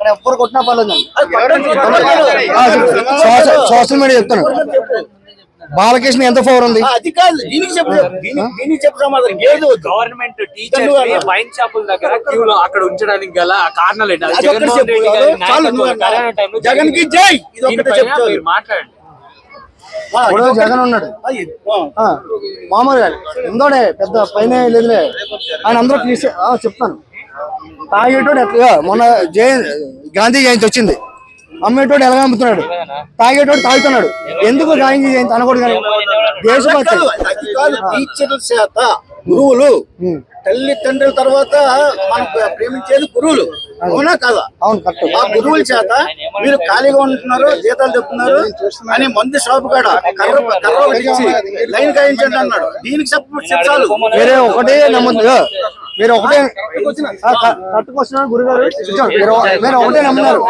ఇక్కడ ఎవ్వరు కొట్టినా పర్లేదు. అది సోషల్ మీడియా చెప్తాను బాలకృష్ణ ఎంత పవర్ ఉంది? అది కాదు దీనికి ఏది గవర్నమెంట్ టీచర్ వైన్ షాపుల దగ్గర క్యూ లో అక్కడ ఉంచడానికి గల కారణాలు జగన్కి జై మీరు మాట్లాడండి. ఇప్పుడు జగన్ ఉన్నాడు. ఆ, మామూలుగా ఎందోడే పెద్ద పైన లేదులే. ఆయన అందరూ తీసే ఆ, చెప్తాను. తాగేటోడు ఎట్లా మొన్న జయ గాంధీ జయంతి వచ్చింది. అమ్మేటోడు ఎలా అమ్ముతున్నాడు తాగేటోడు తాగుతున్నాడు. ఎందుకు గాంధీ జయంతి అనకూడదు కానీ దేశభక్తి. టీచర్ల చేత గురువులు ఉమ్, తల్లి తండ్రుల తర్వాత మనం ప్రేమించేది గురువులు. అవునా కదా? అవును కరెక్ట్. ఆ గురువుల చేత మీరు ఖాళీగా ఉంటున్నారు జీతాలు చెప్తున్నారు అని మందు షాపు కాడ కర్ర కర్ర లైన్ కాయించండి అన్నాడు. దీనికి చెప్ప చాలు. వేరే ఒకటే నమ్ముతుంది ఇగో, మీరు ఒకటే కట్టుకొచ్చిన గురుగారు. మీరు ఒకటే నమ్మున్నారు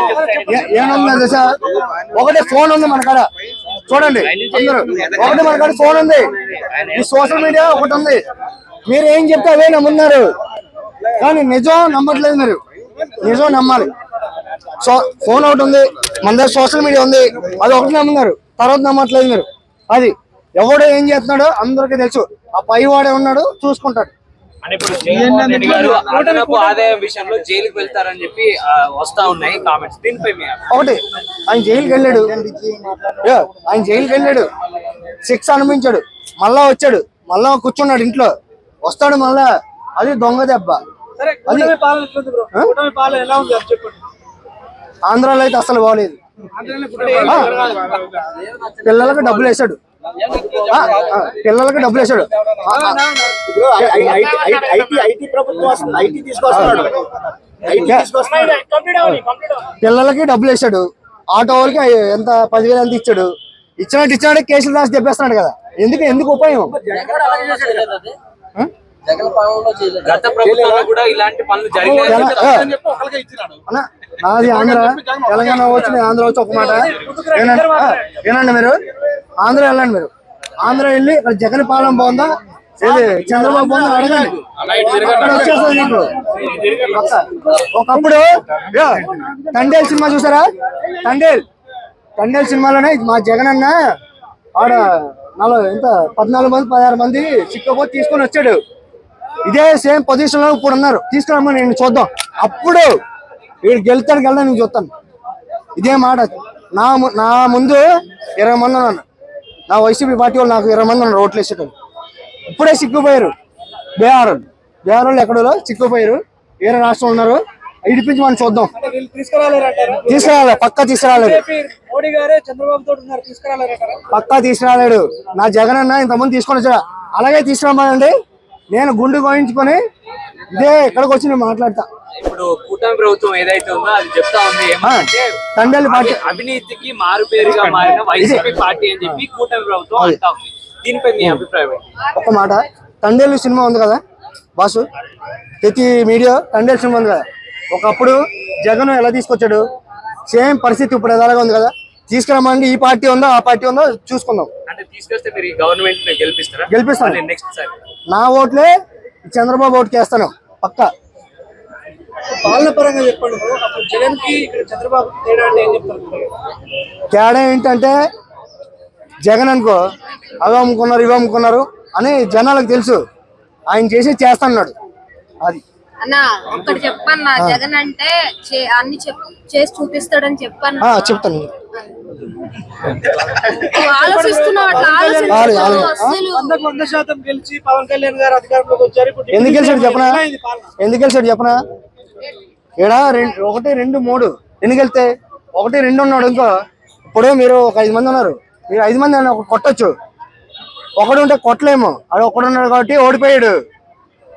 ఏ- ఏమన్నా తెలుసా? ఒకటే ఫోన్ ఉంది మన కాడ. చూడండి అందరూ. ఒకటే మన కాడ ఫోన్ ఉంది. ఈ సోషల్ మీడియా ఒకటి ఉంది. మీరు ఏం చెప్తే అవే నమ్మున్నారు. కానీ నిజం నమ్మట్లేదు మీరు. నిజం నమ్మాలి. సో ఫోన్ ఒకటి ఉంది. మన దగ్గర సోషల్ మీడియా ఉంది. అది ఒకటి నమ్మున్నారు తర్వాత నమ్మట్లేదు మీరు. అది ఎవడో ఏం చేస్తున్నాడో అందరికీ తెలుసు. ఆ పై వాడే ఉన్నాడు చూసుకుంటాడు. అంటే ఇప్పుడు జగన్మోహన్ రెడ్డి గారు అదనపు ఆదాయం విషయంలో జైలుకి వెళ్తారని చెప్పి వస్తా ఉన్నాయి కామెంట్స్ దీనిపై మీ? ఒకటి ఆయన జైలుకి వెళ్ళాడు. యా, ఆయన జైలుకి వెళ్ళాడు. శిక్ష అనుభవించాడు. మళ్ళా వచ్చాడు. మళ్ళా కూర్చున్నాడు ఇంట్లో. వస్తాడు మళ్ళా. అది దొంగ దెబ్బ? ఆంధ్రాలో అయితే అసలు బాగలేదు. పిల్లలకు డబ్బులు వేసాడు. పిల్లలకు డబ్బులు వేసాడు ఐటీ ప్రభుత్వం ఐటీ తీసుకొస్తున్నాడు. పిల్లలకి డబ్బులు వేసాడు ఆటో వాళ్ళకి ఎంత? పదివేలు ఎంత ఇచ్చాడు? ఇచ్చినట్టు ఇచ్చినట్టు కేసులు రాసి చెప్పేస్తున్నాడు కదా. ఎందుకు? ఎందుకు? గత ప్రభుత్వంలో కూడా ఇలాంటి పనులు. అన్న, నాది ఆంధ్ర. తెలంగాణ వచ్చి నేను ఆంధ్ర వచ్చి ఒక మాట. ఏనండి మీరు? ఆంధ్ర వెళ్ళండి మీరు. ఆంధ్ర వెళ్ళి ఇక్కడ జగన్ పాలన బాగుందా? ఏది చంద్రబాబు బాగుందా? అడగండి. అక్కడ వచ్చేస్తుంది ఒకప్పుడు తండేల్ సినిమా చూసారా? తండేల్. తండేల్ సినిమాలోనే మా జగన్ అన్న ఆడ నలభై ఎంత? పద్నాలుగు మంది పదహారు మంది చిక్కబో తీసుకొని వచ్చాడు. ఇదే సేమ్ పొజిషన్లో ఇప్పుడు ఉన్నారు. తీసుకురమ్మని నేను చూద్దాం. అప్పుడు వీడు గెలుతాడు గెలదా నేను చూస్తాను. ఇదే మాట. నా ము- నా ముందు ఇరవై మంది ఉన్నాను నా వైసీపీ పార్టీ వాళ్ళు నాకు ఇరవై మంది ఉన్నారు ఓట్లు వేసేటోళ్ళు. ఇప్పుడే సిక్కుపోయారు బీహార్. బీహార్ వాళ్ళు ఎక్కడో సిక్కుపోయారు వేరే రాష్ట్రం ఉన్నారు. ఇడిపించి మనం చూద్దాం. తీసుకురావాలి పక్కా తీసుకురాలేదు పక్కా తీసుకురాలేడు. నా జగన్ అన్న ఇంతమంది తీసుకొని వచ్చాడు అలాగే తీసుకురామండి నేను గుండు కోయించుకొని ఇదే ఇక్కడికి వచ్చి నేను మాట్లాడతా. ఇప్పుడు కూటమి ప్రభుత్వం ఏదైతే ఉందో అది చెప్తా ఉంది. ఏమంటే తండ్రి పార్టీ. అవి- అవినీతికి మారు పేరుగా మారిన వైసీపీ పార్టీ అని చెప్పి కూటమి ప్రభుత్వం అంటా ఉంది. దీనిపై మీ అభిప్రాయం? ఒక మాట. తండేలు సినిమా ఉంది కదా బాసు? ప్రతి మీడియా తండేలు సినిమా ఉంది కదా. ఒకప్పుడు జగన్ ఎలా తీసుకొచ్చాడు? సేమ్ పరిస్థితి ఇప్పుడు ఎలాగా ఉంది కదా? తీసుకురమ్మండి ఈ పార్టీ ఉందో ఆ పార్టీ ఉందో? చూసుకుందాం. అంటే తీసుకొస్తే మీరు గవర్నమెంట్ని గెలిపిస్తారా? గెలిపిస్తాను. Next sir. నా ఓట్లే చంద్రబాబు ఓటుకి వేస్తాను పక్క. పాలన పరంగా చెప్పండి జగన్కి చంద్రబాబు తేడా అంటే ఏం చెప్తారు? తేడా ఏంటంటే జగన్ అనుకో అవి అమ్ముకున్నారు ఇవి అమ్ముకున్నారు అని జనాలకు తెలుసు. ఆయన చేసి చేస్తాన్నాడు. అది. అన్న ఒక్కటి చెప్పన్న జగన్ అంటే అన్ని చెప్ చేసి చూపిస్తాడని చెప్పన్న. ఆ, చెప్తాను. వందకు వంద శాతం గెలిచి పవన్ కళ్యాణ్ గారు అధికారంలోకి వచ్చారు. ఇప్పుడు ఎందుకు గెలిచాడు చెప్పనా? ఎందుకు గెలిచాడు చెప్పనా? ఈడ రెండు ఒకటి రెండు మూడు. ఎందుకు వెళ్తే ఒకటి రెండు ఉన్నాడు ఇంకో. ఇప్పుడు మీరు ఒక ఐదు మంది ఉన్నారు. మీరు ఐదు మంది అన్న ఒక కొట్టొచ్చు. ఒకడు ఉంటే కొట్టలేము. అది ఒకడు ఉన్నాడు కాబట్టి ఓడిపోయాడు.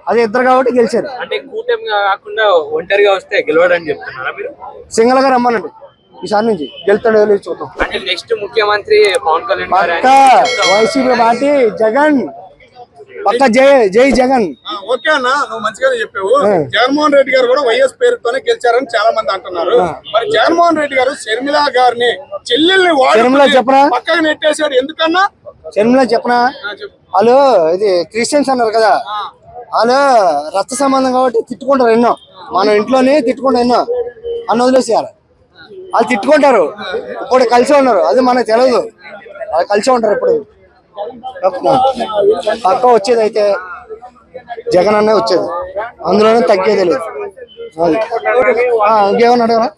అది ఇద్దరు కాబట్టి గెలిచారు. అంటే కూటమి కాకుండా ఒంటరిగా వస్తే గెలవడని చెప్తున్నారా మీరు? సింగల్గా రమ్మనండి. ఈసారి నుంచి గెలుతాడు చూద్దాం. అంటే నెక్స్ట్ ముఖ్యమంత్రి పవన్ కళ్యాణ్ గారు పక్క వైసీపీ పార్టీ జగన్. పక్క జై జై జగన్. ఆ, ఓకే అన్న నువ్వు మంచిగానే చెప్పావు. జగన్మోహన్ రెడ్డి గారు కూడా వైఎస్ పేరుతోనే గెలిచారని చాలా మంది అంటున్నారు మరి జగన్మోహన్ రెడ్డి గారు షర్మిల గారిని చెల్లెల్ని షర్మిల వాడు చెప్పరా? పక్కకు నెట్టేశాడు. ఎందుకన్నా? శర్మిల చెప్పనా. వాళ్ళు ఇది క్రిస్టియన్స్ అన్నారు కదా. వాళ్ళు రక్త సంబంధం కాబట్టి తిట్టుకుంటారు ఎన్నో. మన ఇంట్లోనే తిట్టుకుంటారు ఎన్నో. అన్న వదిలేసేయాలి. వాళ్ళు తిట్టుకుంటారు. ఇప్పుడు కలిసి ఉన్నారు. అది మనకు తెలియదు వాళ్ళు కలిసి ఉంటారు ఇప్పుడు. పక్క వచ్చేది అయితే జగన్ అన్నే వచ్చేది. అందులోనే తగ్గేది లేదు. అది. ఆ, ఇంకేమన్నా అడగరా?